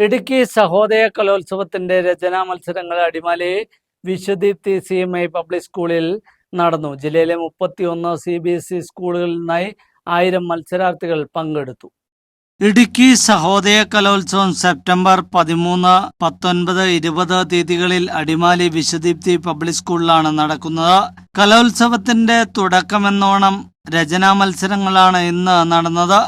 ഇടുക്കി സഹോദയ കലോത്സവത്തിന്റെ രചനാ മത്സരങ്ങൾ Adimali Vishwadeepthi C M I public സ്കൂളിൽ നടന്നു. ജില്ലയിലെ മുപ്പത്തിയൊന്ന് സി ബി എസ് ഇ സ്കൂളുകളിൽ നിന്നായി ആയിരം മത്സരാർത്ഥികൾ പങ്കെടുത്തു. ഇടുക്കി സഹോദയ കലോത്സവം സെപ്റ്റംബർ പതിമൂന്ന് പത്തൊൻപത് ഇരുപത് തീയതികളിൽ അടിമാലി വിശ്വദീപ്തി പബ്ലിക് സ്കൂളിലാണ് നടക്കുന്നത്. കലോത്സവത്തിന്റെ തുടക്കമെന്നോണം രചനാ മത്സരങ്ങളാണ് ഇന്ന് നടന്നത്.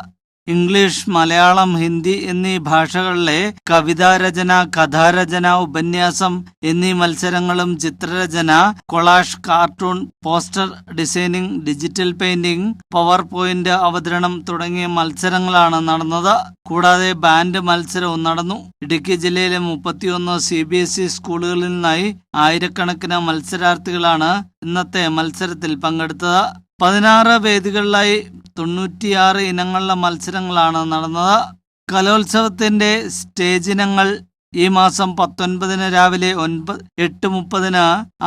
ഇംഗ്ലീഷ് മലയാളം ഹിന്ദി എന്നീ ഭാഷകളിലെ കവിതാരചന കഥാരചന ഉപന്യാസം എന്നീ മത്സരങ്ങളും ചിത്രരചന collage cartoon poster designing digital painting power point അവതരണം തുടങ്ങിയ മത്സരങ്ങളാണ് നടന്നത്. കൂടാതെ ബാൻഡ് മത്സരവും നടന്നു. ഇടുക്കി ജില്ലയിലെ മുപ്പത്തിയൊന്ന് സി ബി എസ് ഇ സ്കൂളുകളിൽ നിന്നായി ആയിരക്കണക്കിന് മത്സരാർത്ഥികളാണ് ഇന്നത്തെ മത്സരത്തിൽ പങ്കെടുത്തത്. പതിനാറ് വേദികളിലായി തൊണ്ണൂറ്റിയാറ് ഇനങ്ങളിലെ മത്സരങ്ങളാണ് നടന്നത്. കലോത്സവത്തിന്റെ സ്റ്റേജ് ഇനങ്ങൾ ഈ മാസം പത്തൊൻപതിന് രാവിലെ ഒൻപത് എട്ട് മുപ്പതിന്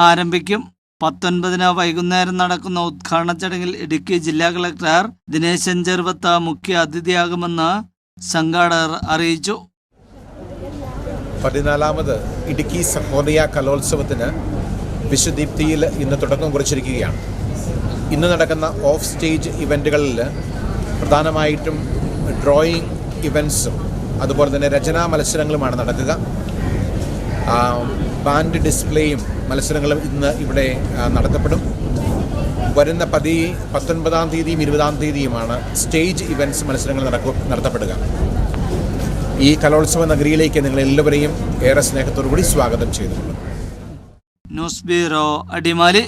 ആരംഭിക്കും. പത്തൊൻപതിന് വൈകുന്നേരം നടക്കുന്ന ഉദ്ഘാടന ചടങ്ങിൽ ഇടുക്കി ജില്ലാ കളക്ടർ ദിനേശൻ ചെറുവത്ത മുഖ്യ അതിഥിയാകുമെന്ന് സംഘാടകർ അറിയിച്ചു. പതിനാലാമത് ഇടുക്കി സഹോദയ കലോത്സവത്തിന് വിശ്വദീപ്തിയിൽ ഇന്ന് തുടക്കം കുറിച്ചിരിക്കുകയാണ്. ഇന്ന് നടക്കുന്ന ഓഫ് സ്റ്റേജ് ഇവന്റുകളിൽ പ്രധാനമായിട്ടും ഡ്രോയിങ് ഇവൻസും അതുപോലെ തന്നെ രചനാ മത്സരങ്ങളുമാണ് നടക്കുക. ബാൻഡ് ഡിസ്പ്ലേയും മത്സരങ്ങളും ഇന്ന് ഇവിടെ നടത്തപ്പെടും. വരുന്ന പതി പത്തൊൻപതാം തീയതിയും ഇരുപതാം തീയതിയുമാണ് സ്റ്റേജ് ഇവന്റ്സ് മത്സരങ്ങൾ നടക്കു നടത്തപ്പെടുക. ഈ കലോത്സവ നഗരിയിലേക്ക് നിങ്ങൾ എല്ലാവരെയും ഏറെ സ്നേഹത്തോടു കൂടി സ്വാഗതം ചെയ്തിട്ടുണ്ട് ന്യൂസ് ബ്യൂറോ അടിമാലി.